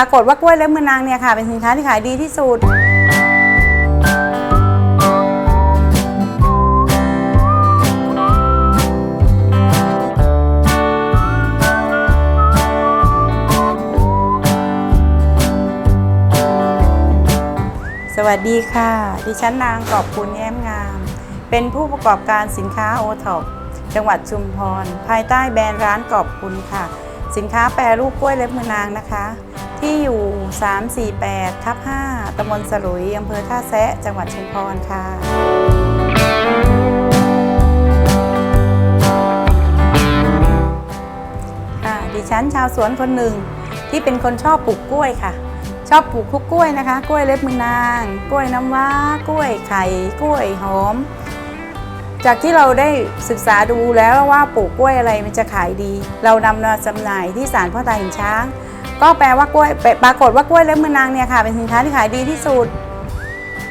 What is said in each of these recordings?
ปรากฏว่ากล้วยเล็บมือนางเนี่ยค่ะ เป็นสินค้าที่ขายดีที่สุด สวัสดีค่ะ ดิฉันนางกอบคุณแย้มงาม เป็นผู้ประกอบการสินค้าโอท็อปจังหวัดชุมพร ภายใต้แบรนด์ร้านกอบคุณค่ะ สินค้าแปรรูปกล้วยเล็บมือนางนะคะ ที่อยู่ 348ทับ5ตำบลสลุยอำเภอท่าแซะ จังหวัดชุมพรค่ะค่ะดิฉันชาวสวนคนหนึ่งที่เป็นคนชอบปลูกกล้วยค่ะ ชอบปลูกทุกกล้วยนะคะ กล้วยเล็บมือนาง กล้วยน้ำว้ากล้วยไข่ กล้วยหอม จากที่เราได้ศึกษาดูแล้วว่าปลูกกล้วยอะไรมันจะขายดี เรานำมาจำหน่ายที่ศาลพ่อตาหินช้าง ก็แปลว่ากล้วยปรากฏว่ากล้วยเล็บมือนางเนี่ยค่ะ เป็นสินค้าที่ขายดีที่สุด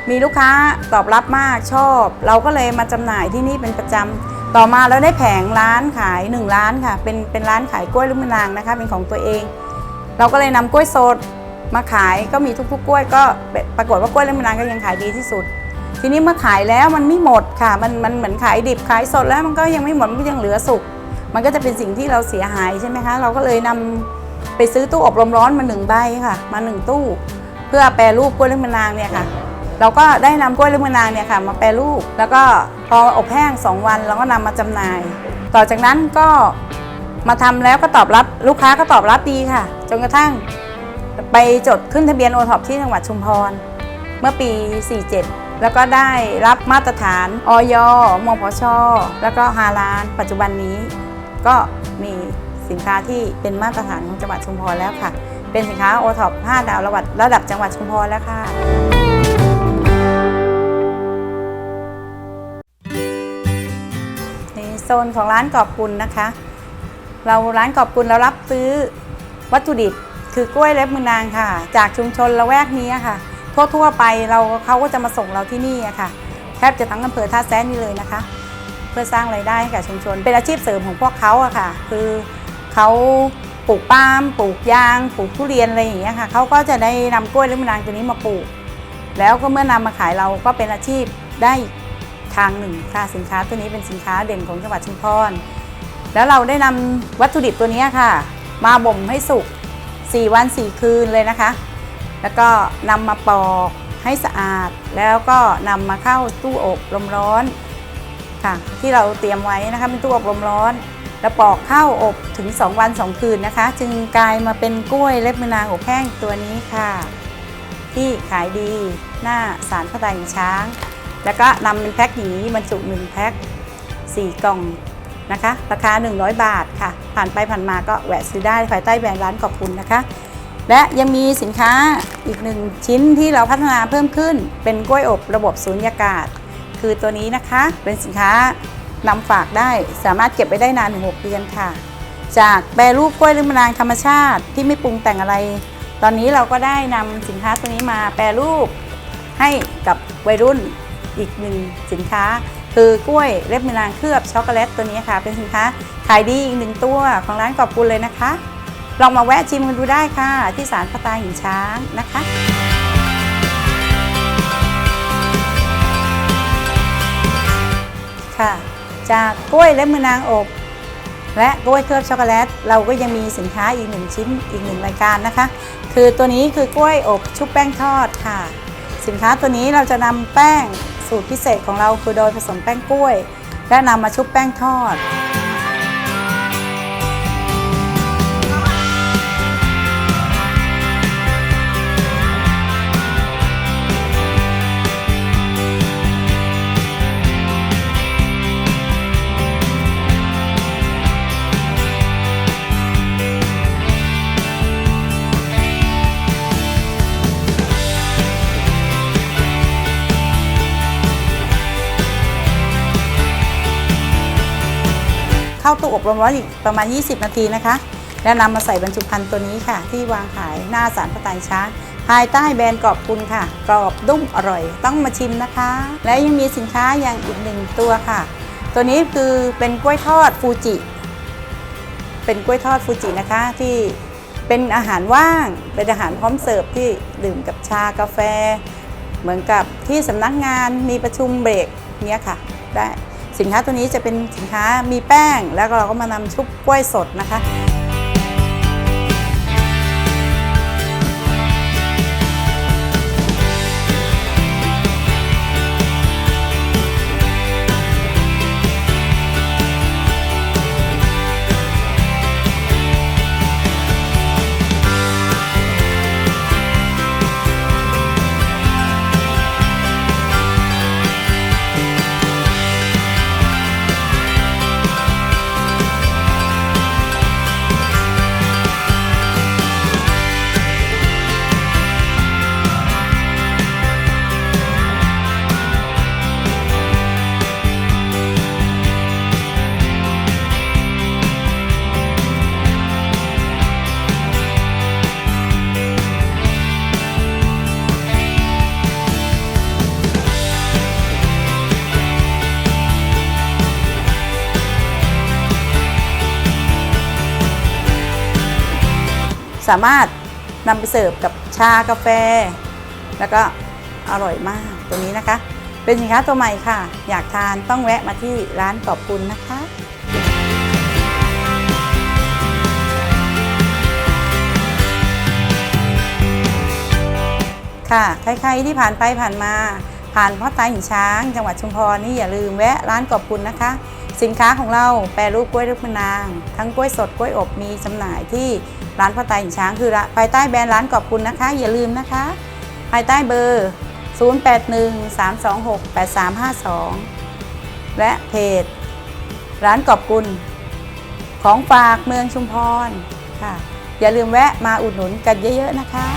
มีลูกค้าตอบรับมากชอบ เราก็เลยมาจำหน่ายที่นี่เป็นประจำต่อมาเราได้แผงร้านขาย 1 ร้านค่ะ เป็นเป็นร้านขายกล้วยลูกมะนางนะคะ เป็นของตัวเอง เราก็เลยนำกล้วยสดมาขายก็มีทุกๆกล้วย ก็ปรากฏว่ากล้วยลูกมะนางก็ยังขายดีที่สุด ทีนี้เมื่อขายแล้วมันไม่หมดค่ะ มันมันเหมือนขายดิบขายสดแล้วมันก็ยังไม่หมดมันยังเหลือสุก มันก็จะเป็นสิ่งที่เราเสียหายใช่ไหมคะ เราก็เลยนำไปซื้อตู้อบลมร้อนมาหนึ่งใบค่ะ มาหนึ่งตู้ เพื่อแปรรูปกล้วยเลูกมะนางเนี่ยค่ะ เราก็ได้นำกล้วยเลูกมะนางเนี่ยค่ะมาแปรรูป แล้วก็พออบแห้ง 2 วันเราก็นำมาจำหน่าย ต่อจากนั้นก็มาทำแล้วก็ตอบรับลูกค้าก็ตอบรับดีค่ะ จนกระทั่งไปจดขึ้นทะเบียนโอท็อปที่จังหวัดชุมพร เมื่อปี 47 แล้วก็ได้รับมาตรฐานออยมพช แล้วก็ฮาลานปัจจุบันนี้ ก็มีสินค้าที่เป็นมาตรฐานของจังหวัดชุมพรแล้วค่ะ เป็นสินค้าโอท็อป5ดาวระดับระดับจังหวัดชุมพรแล้วค่ะในโซนของร้านกอบกุลนะคะ เราร้านกอบกุลเรารับซื้อวัตถุดิบคือกล้วยเล็บมือนางค่ะ จากชุมชนละแวกนี้ค่ะ ทั่วๆไปเราเขาก็จะมาส่งเราที่นี่อะค่ะแทบจะทั้งอำเภอท่าแซะนี่เลยนะคะ เพื่อสร้างไรายได้ให้กับชุมชน เป็นอาชีพเสริมของพวกเขาอะค่ะ คือเขาปลูกปาล์มปลูกยางปลูกทุเรียนอะไรอย่างเงี้ยค่ะเขาก็จะได้นำกล้วยเล็บมือนางตัวนี้มาปลูก แล้วก็เมื่อนำมาขายเราก็เป็นอาชีพได้ทางหนึ่งค่ะสินค้าตัวนี้เป็นสินค้าเด่นของจังหวัดชุมพรแล้วเราได้นำวัตถุดิบตัวนี้ค่ะ มาบ่มให้สุก 4 วัน 4 คืนเลยนะคะ แล้วก็นำมาปอกให้สะอาด แล้วก็นำมาเข้าตู้อบลมร้อนค่ะ ที่เราเตรียมไว้นะคะเป็นตู้อบลมร้อน แล้วปอกเข้าอบถึง 2 วัน 2 คืนนะคะ จึงกลายมาเป็นกล้วยเล็บมือนางอบแห้งตัวนี้ค่ะ ที่ขายดีหน้าสารพระไตรช้าง แล้วก็นำเป็นแพ็คอย่างนี้บรรจุ1แพ็ค4 กล่องนะคะ ราคา 100 บาทค่ะ ผ่านไปผ่านมาก็แวะซื้อได้ภายใต้แบรนด์ร้านขอบคุณนะคะ และยังมีสินค้าอีกหนึ่งชิ้นที่เราพัฒนาเพิ่มขึ้น เป็นกล้วยอบระบบสูญญากาศ คือตัวนี้นะคะเป็นสินค้านำฝากได้สามารถเก็บไว้ได้นานถึง6เดือนค่ะ จากแปรรูปกล้วยลืมมะนางธรรมชาติที่ไม่ปรุงแต่งอะไร ตอนนี้เราก็ได้นำสินค้าตัวนี้มาแปรรูปให้กับวัยรุ่นอีกหนึ่งสินค้า คือกล้วยเล็บมือนางเคลือบช็อกโกแลตตัวนี้ค่ะ เป็นสินค้าขายดีอีกหนึ่งตัวของร้านกอบกุลเลยนะคะ ลองมาแวะชิมกันดูได้ค่ะ ที่ศาลพระตาหินช้างนะคะค่ะจากกล้วยเล็บมือนางอบ และกล้วยเคลือบช็อกโกแลต เราก็ยังมีสินค้าอีกหนึ่งชิ้นอีกหนึ่งรายการนะคะ คือตัวนี้คือกล้วยอบชุบแป้งทอดค่ะ สินค้าตัวนี้เราจะนำแป้งสูตรพิเศษของเราคือโดยผสมแป้งกล้วย และนำมาชุบแป้งทอด เข้าตู้อบรมร้อนอีกประมาณ 20 นาทีนะคะ แล้วนำมาใส่บรรจุภัณฑ์ตัวนี้ค่ะ ที่วางขายหน้าสารพระตายช้างภายใต้แบรนด์กรอบคุณค่ะ กรอบนุ่มอร่อย ต้องมาชิมนะคะ และยังมีสินค้าอย่างอีกหนึ่งตัวค่ะ ตัวนี้คือเป็นกล้วยทอดฟูจิ เป็นกล้วยทอดฟูจินะคะที่เป็นอาหารว่าง เป็นอาหารพร้อมเสิร์ฟที่ดื่มกับชากาแฟ เหมือนกับที่สำนักงานมีประชุมเบรกเนี้ยค่ะ ได้ สินค้าตัวนี้จะเป็นสินค้ามีแป้ง แล้วเราก็มานำชุบกล้วยสดนะคะ สามารถนำไปเสิร์ฟกับชากาแฟ แล้วก็อร่อยมากตัวนี้นะคะ เป็นสินค้าตัวใหม่ค่ะ อยากทานต้องแวะมาที่ร้านขอบคุณนะคะค่ะ ใครๆที่ผ่านไปผ่านมา ผ่านพ่อตาหินช้าง จังหวัดชุมพรนี่อย่าลืมแวะร้านขอบคุณนะคะ สินค้าของเราแปรรูปกล้วยลูกมะนาง ทั้งกล้วยสดกล้วยอบมีจำหน่ายที่ร้านพ่อตาหินช้างคือภายใต้แบรนด์ร้านขอบคุณนะคะ อย่าลืมนะคะ ภายใต้เบอร์ 0813268352 และเพจ ร้านขอบคุณ ของฝากเมืองชุมพรค่ะ อย่าลืมแวะมาอุดหนุนกันเยอะๆนะคะ